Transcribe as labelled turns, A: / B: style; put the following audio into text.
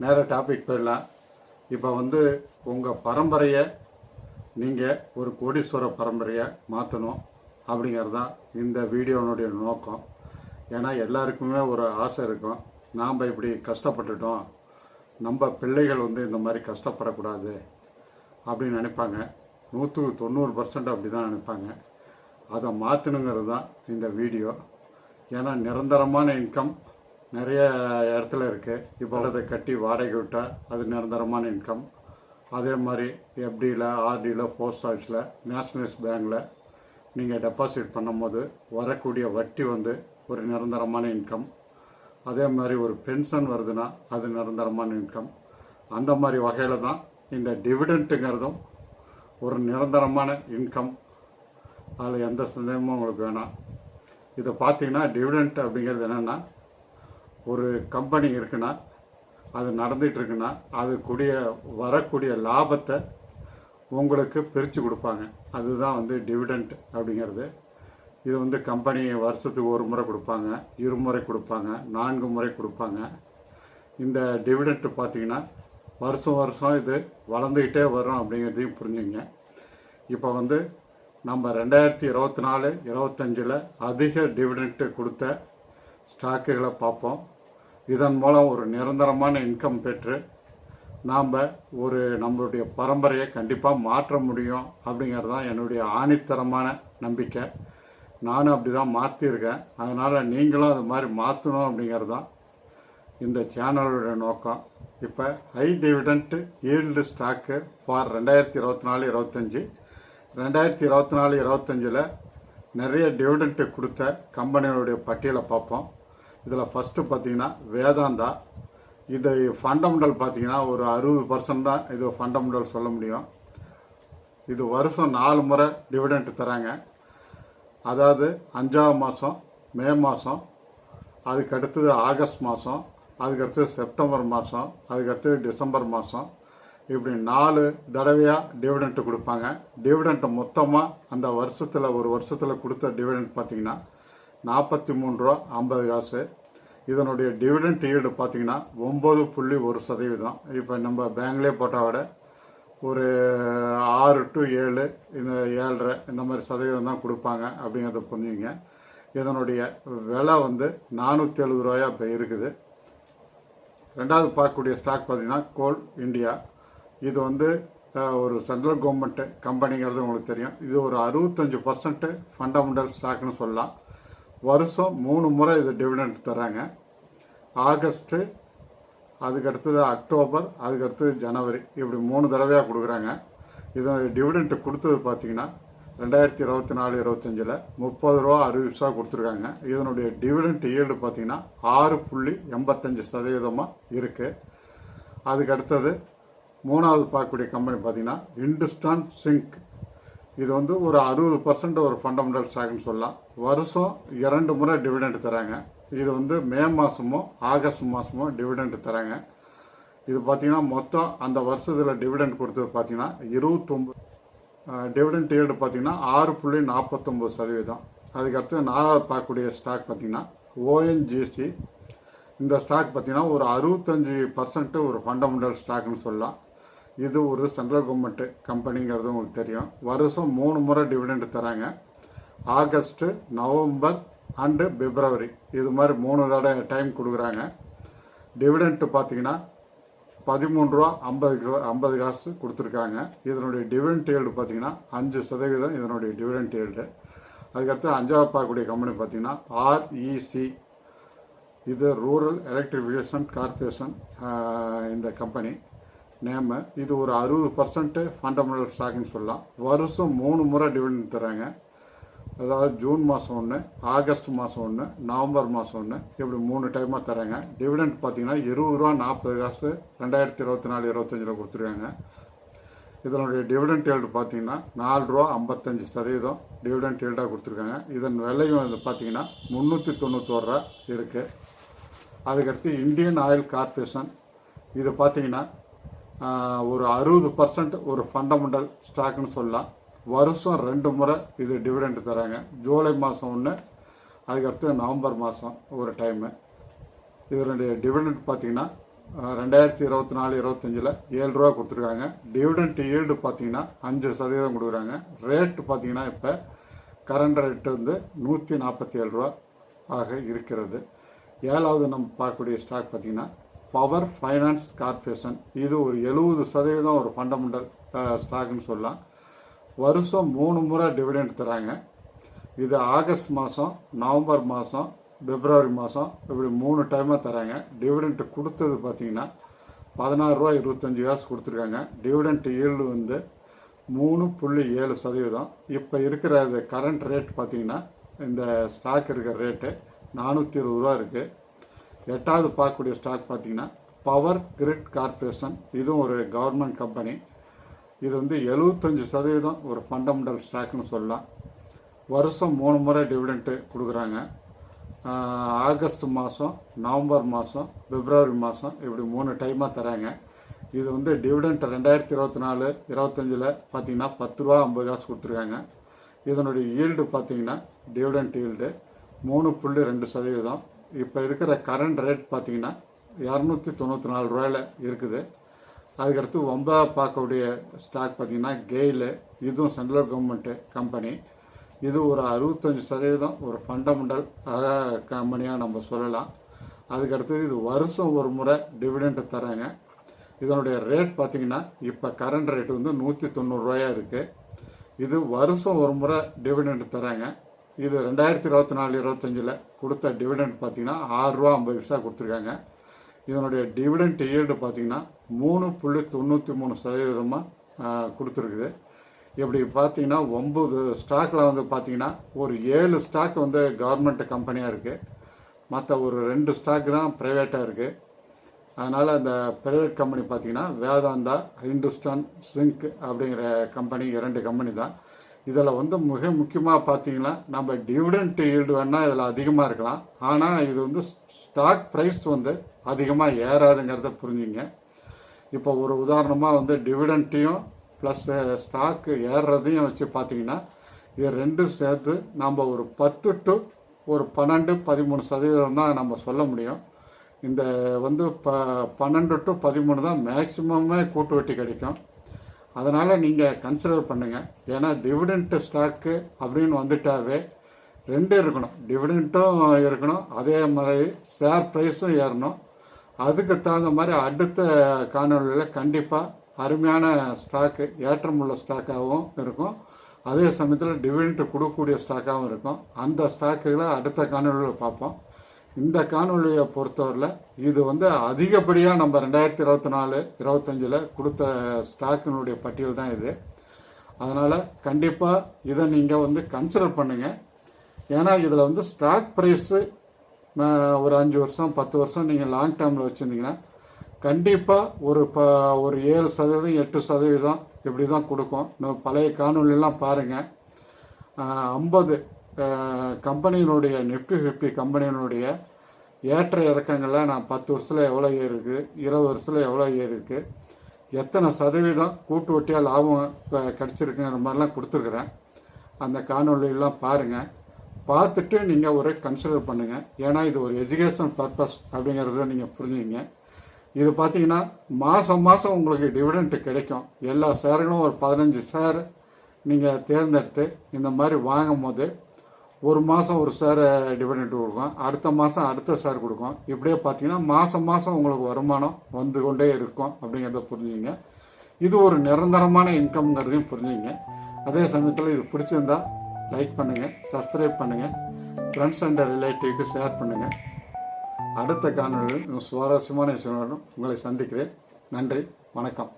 A: நேராக நேர டாபிக் போயிடலாம். இப்போ வந்து உங்கள் பரம்பரையை நீங்கள் ஒரு கோடீஸ்வர பரம்பரையை மாற்றணும் அப்படிங்கிறது தான் இந்த வீடியோனுடைய நோக்கம். ஏன்னா எல்லாருக்குமே ஒரு ஆசை இருக்கும். நாம் இப்படி கஷ்டப்பட்டுட்டோம். நம்ம பிள்ளைகள் வந்து இந்த மாதிரி கஷ்டப்படக்கூடாது அப்படின்னு நினைப்பாங்க. நூற்றுக்கு தொண்ணூறு பர்சன்ட் அப்படி தான் நினைப்பாங்க. அதை மாற்றணுங்கிறது தான் இந்த வீடியோ. ஏன்னா நிரந்தரமான இன்கம் நிறைய இடத்துல இருக்குது இப்போ அதை கட்டி வாடகை விட்டால் அது நிரந்தரமான இன்கம் அதே மாதிரி எஃப்டியில் ஆர்டியில் போஸ்ட் ஆஃபீஸில் நேஷனலைஸ் பேங்க்கில் நீங்கள் டெபாசிட் பண்ணும்போது வரக்கூடிய வட்டி வந்து ஒரு நிரந்தரமான இன்கம் அதே மாதிரி ஒரு பென்ஷன் வருதுன்னா அது நிரந்தரமான இன்கம் அந்த மாதிரி வகையில் தான் இந்த டிவிடெண்ட்டுங்கிறதும் ஒரு நிரந்தரமான இன்கம் அதில் எந்த சந்தேகமும் உங்களுக்கு வேணாம். இதை பார்த்தீங்கன்னா டிவிடெண்ட் அப்படிங்கிறது என்னென்னா ஒரு கம்பெனி இருக்குன்னா அது நடந்துட்டு இருக்குன்னா அது கூடிய வரக்கூடிய லாபத்தை உங்களுக்கு பிரித்து கொடுப்பாங்க. அதுதான் வந்து டிவிடெண்ட் அப்படிங்கிறது. இது வந்து கம்பெனி வருஷத்துக்கு ஒரு முறை கொடுப்பாங்க இருமுறை கொடுப்பாங்க நான்கு முறை கொடுப்பாங்க. இந்த டிவிடெண்ட் பார்த்தீங்கன்னா வருஷம் வருஷம் இது வளர்ந்துக்கிட்டே வரும் அப்படிங்கிறதையும் புரிஞ்சுங்க. இப்போ வந்து நம்ம ரெண்டாயிரத்தி இருபத்தி நாலு இருபத்தஞ்சில் அதிக டிவிடெண்ட்டு கொடுத்த ஸ்டாக்குகளை பார்ப்போம். இதன் மூலம் ஒரு நிரந்தரமான இன்கம் பெற்று நாம் ஒரு நம்மளுடைய பரம்பரையை கண்டிப்பாக மாற்ற முடியும் அப்படிங்கிறது தான் என்னுடைய ஆணித்தரமான நம்பிக்கை. நானும் அப்படி தான் மாற்றிருக்கேன் அதனால் நீங்களும் அது மாதிரி மாற்றணும் அப்படிங்கிறது தான் இந்த சேனலோட நோக்கம். இப்போ high dividend yield stock for ரெண்டாயிரத்தி இருபத்தி நாலு இருபத்தஞ்சி ரெண்டாயிரத்தி இருபத்தி நாலு இருபத்தஞ்சில் நிறைய டிவிடெண்ட்டு கொடுத்த கம்பெனிகளுடைய பட்டியலை பார்ப்போம். இதில் ஃபஸ்ட்டு பார்த்தீங்கன்னா வேதாந்தா. இது ஃபண்டமெண்டல் பார்த்தீங்கன்னா ஒரு அறுபது பர்சன்ட் தான் இது ஃபண்டமெண்டல் சொல்ல முடியும். இது வருஷம் நாலு முறை டிவிடெண்ட் தராங்க. அதாவது அஞ்சாவது மாதம் மே மாதம் அதுக்கு அடுத்தது ஆகஸ்ட் மாதம் அதுக்கடுத்தது செப்டம்பர் மாதம் அதுக்கு அடுத்தது டிசம்பர் மாதம் இப்படி நாலு தடவையாக டிவிடெண்ட்டு கொடுப்பாங்க. டிவிடெண்ட்டு மொத்தமாக அந்த வருஷத்தில் ஒரு வருஷத்தில் கொடுத்த டிவிடெண்ட் பார்த்திங்கன்னா நாற்பத்தி மூணு ரூபா ஐம்பது காசு. இதனுடைய டிவிடெண்ட் ஈல்டு பார்த்தீங்கன்னா ஒம்பது புள்ளி ஒரு சதவீதம். இப்போ நம்ம பேங்க்லேயே போட்டால் விட ஒரு ஆறு டு ஏழு இந்த ஏழரை இந்த மாதிரி சதவீதம் தான் கொடுப்பாங்க அப்படிங்கிறத புரிஞ்சுங்க. இதனுடைய விலை வந்து நானூற்றி எழுபது ரூபாயா இப்போ இருக்குது. ரெண்டாவது பார்க்கக்கூடிய ஸ்டாக் பார்த்தீங்கன்னா கோல் இந்தியா இது வந்து ஒரு சென்ட்ரல் கவர்மெண்ட்டு கம்பெனிங்கிறது உங்களுக்கு தெரியும். இது ஒரு அறுபத்தஞ்சு பர்சன்ட்டு ஃபண்டமெண்டல் ஸ்டாக்னு சொல்லலாம். வருஷம் மூணு முறை இது டிவிடெண்ட் தராங்க ஆகஸ்ட்டு அதுக்கு அடுத்தது அக்டோபர் அதுக்கு அடுத்தது ஜனவரி இப்படி மூணு தடவையாக கொடுக்குறாங்க. இது டிவிடெண்ட்டு கொடுத்தது பார்த்தீங்கன்னா ரெண்டாயிரத்தி இருபத்தி நாலு இருபத்தஞ்சில் முப்பது ரூபா அறுபது ரூபா கொடுத்துருக்காங்க. இதனுடைய டிவிடெண்ட் ஈல்டு பார்த்தீங்கன்னா ஆறு புள்ளி எண்பத்தஞ்சு சதவீதமாக இருக்குது அதுக்கு அடுத்தது மூணாவது பார்க்கக்கூடிய கம்பெனி பார்த்தீங்கன்னா இண்டுஸ்டான் சிங்க் இது வந்து ஒரு அறுபது பர்சன்ட் ஒரு ஃபண்டமெண்டல் ஸ்டாக்னு சொல்லலாம். வருஷம் இரண்டு முறை டிவிடெண்ட் தராங்க. இது வந்து மே மாதமும் ஆகஸ்ட் மாதமும் டிவிடெண்ட் தராங்க. இது பார்த்தீங்கன்னா மொத்தம் அந்த வருஷத்தில் டிவிடெண்ட் கொடுத்தது பார்த்தீங்கன்னா இருபத்தொம்பது டிவிடெண்ட் ஈல்டு பார்த்தீங்கன்னா ஆறு புள்ளி நாற்பத்தொம்பது சதவீதம். அதுக்கடுத்து நாலாவது பார்க்கக்கூடிய ஸ்டாக் பார்த்தீங்கன்னா ஓஎன்ஜிசி இந்த ஸ்டாக் பார்த்தீங்கன்னா ஒரு அறுபத்தஞ்சி பர்சன்ட்டு ஒரு ஃபண்டமெண்டல் ஸ்டாக்னு சொல்லலாம். இது ஒரு சென்ட்ரல் கவர்மெண்ட் கம்பெனிங்கிறது உங்களுக்கு தெரியும். வருஷம் மூணு முறை டிவிடெண்ட் தராங்க. ஆகஸ்ட்டு நவம்பர் அண்டு பிப்ரவரி இது மாதிரி மூணு தடவை டைம் கொடுக்குறாங்க. டிவிடெண்ட்டு பார்த்தீங்கன்னா பதிமூணு ரூபா ஐம்பது கிலோ ஐம்பது காசு கொடுத்துருக்காங்க. இதனுடைய டிவிடெண்ட் ஏல்டு பார்த்தீங்கன்னா அஞ்சு சதவீதம் இதனுடைய டிவிடெண்ட் ஏல்டு அதுக்கடுத்து அஞ்சாவது பார்க்கக்கூடிய கம்பெனி பார்த்தீங்கன்னா ஆர்இசி இது ரூரல் எலக்ட்ரிஃபிகேஷன் கார்பரேஷன் இந்த கம்பெனி நேமு இது ஒரு அறுபது பர்சன்ட்டு ஃபண்டமெண்டல் ஸ்டாக்னு சொல்லலாம். வருஷம் மூணு முறை டிவிடெண்ட் தராங்க அதாவது ஜூன் மாதம் ஒன்று ஆகஸ்ட் மாதம் ஒன்று நவம்பர் மாதம் ஒன்று இப்படி மூணு டைமாக தராங்க டிவிடெண்ட் பார்த்தீங்கன்னா இருபது ரூபா நாற்பது காசு ரெண்டாயிரத்தி இருபத்தி நாலு இருபத்தஞ்சில் கொடுத்துருக்காங்க. இதனுடைய டிவிடெண்ட் ஏல்டு பார்த்தீங்கன்னா நாலு ரூபா ஐம்பத்தஞ்சு சதவீதம் டிவிடெண்ட் ஏல்டாக கொடுத்துருக்காங்க. இதன் விலையும் இது பார்த்தீங்கன்னா முந்நூற்றி தொண்ணூத்தோரு ரூபா இருக்குது அதுக்கடுத்து இந்தியன் ஆயில் கார்பரேஷன் இது பார்த்தீங்கன்னா ஒரு அறுபது பர்சன்ட் ஒரு ஃபண்டமெண்டல் ஸ்டாக்னு சொல்லலாம். வருஷம் ரெண்டு முறை இது டிவிடெண்ட் தராங்க. ஜூலை மாதம் ஒன்று அதுக்கடுத்து நவம்பர் மாதம் ஒரு டைமு இதனுடைய டிவிடெண்ட் பார்த்தீங்கன்னா ரெண்டாயிரத்தி இருபத்தி நாலு இருபத்தஞ்சில் ஏழு ரூபா கொடுத்துருக்காங்க. டிவிடெண்ட் ஈல்டு பார்த்தீங்கன்னா அஞ்சு சதவீதம் கொடுக்குறாங்க. ரேட்டு பார்த்தீங்கன்னா இப்போ கரண்ட் ரேட்டு வந்து நூற்றி நாற்பத்தி ஏழு ரூபா ஆக இருக்கிறது. ஏழாவது நம்ம பார்க்கக்கூடிய ஸ்டாக் பார்த்தீங்கன்னா பவர் ஃபைனான்ஸ் கார்ப்பரேஷன். இது ஒரு எழுபது சதவீதம் ஒரு ஃபண்டமெண்டல் ஸ்டாக்னு சொல்லலாம். வருஷம் மூணு முறை டிவிடெண்ட் தராங்க. இது ஆகஸ்ட் மாதம் நவம்பர் மாதம் பிப்ரவரி மாதம் இப்படி மூணு டைமாக தராங்க. டிவிடெண்ட் கொடுத்தது பார்த்தீங்கன்னா பதினாறு ரூபா இருபத்தஞ்சி காசு கொடுத்துருக்காங்க. டிவிடெண்ட் ஈல்டு வந்து மூணு புள்ளி ஏழு சதவீதம். இப்போ இருக்கிற கரண்ட் ரேட் பார்த்தீங்கன்னா இந்த ஸ்டாக் இருக்கிற ரேட்டு நானூற்றி இருபது ரூபா இருக்குது எட்டாவது பார்க்கக்கூடிய ஸ்டாக் பார்த்தீங்கன்னா பவர் கிரிட் கார்ப்பரேஷன் இதுவும் ஒரு கவர்மெண்ட் கம்பெனி இது வந்து எழுபத்தஞ்சு சதவீதம் ஒரு ஃபண்டமெண்டல் ஸ்டாக்னு சொல்லலாம். வருஷம் மூணு முறை டிவிடெண்ட்டு கொடுக்குறாங்க. ஆகஸ்ட் மாதம் நவம்பர் மாதம் பிப்ரவரி மாதம் இப்படி மூணு டைமாக தராங்க. இது வந்து டிவிடெண்ட் ரெண்டாயிரத்தி இருபத்தி நாலு இருபத்தஞ்சில் பார்த்தீங்கன்னா பத்து ரூபா ஐம்பது காசு கொடுத்துருக்காங்க. இதனுடைய ஈல்டு பார்த்தீங்கன்னா டிவிடெண்ட் ஈல்டு மூணு புள்ளி ரெண்டு சதவீதம். இப்போ இருக்கிற கரண்ட் ரேட் பார்த்தீங்கன்னா இரநூத்தி தொண்ணூற்றி நாலு ரூபாயில் இருக்குது. அதுக்கடுத்து ஒன்பதாவது பார்க்கக்கூடிய ஸ்டாக் பார்த்தீங்கன்னா கெயிலு இதுவும் சென்ட்ரல் கவர்மெண்ட்டு கம்பெனி இது ஒரு அறுபத்தஞ்சு சதவீதம் ஒரு ஃபண்டமெண்டல் கம்பெனியாக நம்ம சொல்லலாம். அதுக்கடுத்து இது வருஷம் ஒரு முறை டிவிடெண்ட் தராங்க இதனுடைய ரேட் பார்த்தீங்கன்னா இப்போ கரண்ட் ரேட் வந்து நூற்றி தொண்ணூறுரூவாயாக இருக்குது இது வருஷம் ஒரு முறை டிவிடெண்ட் தராங்க இது ரெண்டாயிரத்தி இருபத்தி நாலு இருபத்தஞ்சில் கொடுத்த டிவிடெண்ட் பார்த்தீங்கன்னா ஆறு ரூபா ஐம்பது பைசா கொடுத்துருக்காங்க. இதனுடைய டிவிடெண்ட் ஈல்டு பார்த்தீங்கன்னா மூணு புள்ளி தொண்ணூற்றி மூணு சதவீதமாக கொடுத்துருக்குது. இப்படி பார்த்தீங்கன்னா ஒம்பது ஸ்டாக்கில் வந்து பார்த்தீங்கன்னா ஒரு ஏழு ஸ்டாக் வந்து கவர்மெண்ட் கம்பெனியாக இருக்குது மற்ற ஒரு ரெண்டு ஸ்டாக் தான் ப்ரைவேட்டாக இருக்குது அதனால் அந்த ப்ரைவேட் கம்பெனி பார்த்தீங்கன்னா வேதாந்தா ஹிந்துஸ்தான் சிங்க் அப்படிங்கிற கம்பெனி இரண்டு கம்பெனி தான். இதில் வந்து மிக முக்கியமாக பார்த்தீங்கன்னா நம்ம டிவிடெண்ட் ஈல்டு வேணால் இதில் அதிகமாக இருக்கலாம். ஆனால் இது வந்து ஸ்டாக் ப்ரைஸ் வந்து அதிகமாக ஏறாதுங்கிறத புரிஞ்சுங்க. இப்போ ஒரு உதாரணமாக வந்து டிவிடெண்ட்டையும் ப்ளஸ் ஸ்டாக்கு ஏறுறதையும் வச்சு பார்த்தீங்கன்னா இது ரெண்டும் சேர்த்து நம்ம ஒரு பத்து டு ஒரு பன்னெண்டு பதிமூணு சதவீதம் தான் நம்ம சொல்ல முடியும். இந்த வந்து ப பன்னெண்டு டு பதிமூணு தான் மேக்சிமமே கூட்டு வெட்டி கிடைக்கும். அதனால் நீங்கள் கன்சிடர் பண்ணுங்கள் ஏன்னா டிவிடெண்ட்டு ஸ்டாக்கு அப்படின்னு வந்துட்டாவே ரெண்டும் இருக்கணும். டிவிடெண்ட்டும் இருக்கணும். அதே மாதிரி ஷேர் ப்ரைஸும் ஏறணும். அதுக்கு தகுந்த மாதிரி அடுத்த காணொலியில் கண்டிப்பாக அருமையான ஸ்டாக்கு ஏற்றமுள்ள ஸ்டாக்காகவும் இருக்கும். அதே சமயத்தில் டிவிடெண்ட் கொடுக்கக்கூடிய ஸ்டாக்காகவும் இருக்கும். அந்த ஸ்டாக்குகளை அடுத்த காணொலியில் பார்ப்போம். இந்த காணொலியை பொறுத்தவரையில் இது வந்து அதிகப்படியாக நம்ம ரெண்டாயிரத்தி இருபத்தி நாலு இருபத்தஞ்சில் கொடுத்த ஸ்டாக்கினுடைய பட்டியல் தான் இது. அதனால் கண்டிப்பாக இதை நீங்கள் வந்து கன்சிடர் பண்ணுங்கள் ஏன்னா இதில் வந்து ஸ்டாக் ப்ரைஸு ஒரு அஞ்சு வருஷம் பத்து வருஷம் நீங்கள் லாங் டேர்மில் வச்சுருந்தீங்கன்னா கண்டிப்பாக ஒரு ப ஒரு ஏழு சதவீதம் எட்டு சதவீதம் இப்படி தான் கொடுக்கும். இன்னும் பழைய காணொலியெல்லாம் பாருங்கள் ஐம்பது கம்பெனியினுடைய நிஃப்டி ஃபிஃப்டி கம்பெனியினுடைய ஏற்ற இறக்கங்களை நான் பத்து வருஷத்தில் எவ்வளோ ஏறிருக்கு? இருபது வருஷத்தில் எவ்வளோ ஏறிருக்கு? எத்தனை சதவீதம் கூட்டு ஒட்டியாக லாபம் க- கிடைச்சிருக்குங்கிற மாதிரிலாம் கொடுத்துருக்குறேன். அந்த காணொலியெல்லாம் பாருங்கள் பார்த்துட்டு நீங்கள் ஒரு கன்சிடர் பண்ணுங்கள் ஏன்னா இது ஒரு எஜுகேஷன் பர்பஸ் அப்படிங்கிறத நீங்கள் புரிஞ்சுங்க இது பார்த்தீங்கன்னா மாதம் மாதம் உங்களுக்கு டிவிடெண்ட் கிடைக்கும். எல்லா ஷேர்களும் ஒரு பதினஞ்சு ஷேர் நீங்கள் தேர்ந்தெடுத்து இந்த மாதிரி வாங்கும் போது ஒரு மாதம் ஒரு சார் டிபெண்ட் கொடுக்கும். அடுத்த மாதம் அடுத்த சார் கொடுக்கும். இப்படியே பார்த்தீங்கன்னா மாதம் மாதம் உங்களுக்கு வருமானம் வந்து கொண்டே இருக்கும் அப்படிங்கிறத புரிஞ்சுங்க இது ஒரு நிரந்தரமான இன்கம்ங்கிறதையும் புரிஞ்சுங்க அதே சமயத்தில் இது பிடிச்சிருந்தா லைக் பண்ணுங்கள் சப்ஸ்கிரைப் பண்ணுங்கள் ஃப்ரெண்ட்ஸ் அண்ட் ரிலேட்டிவ்க்கு ஷேர் பண்ணுங்கள் அடுத்த காணொலியில் சுவாரஸ்யமான விஷயம் உங்களை சந்திக்கிறேன். நன்றி வணக்கம்.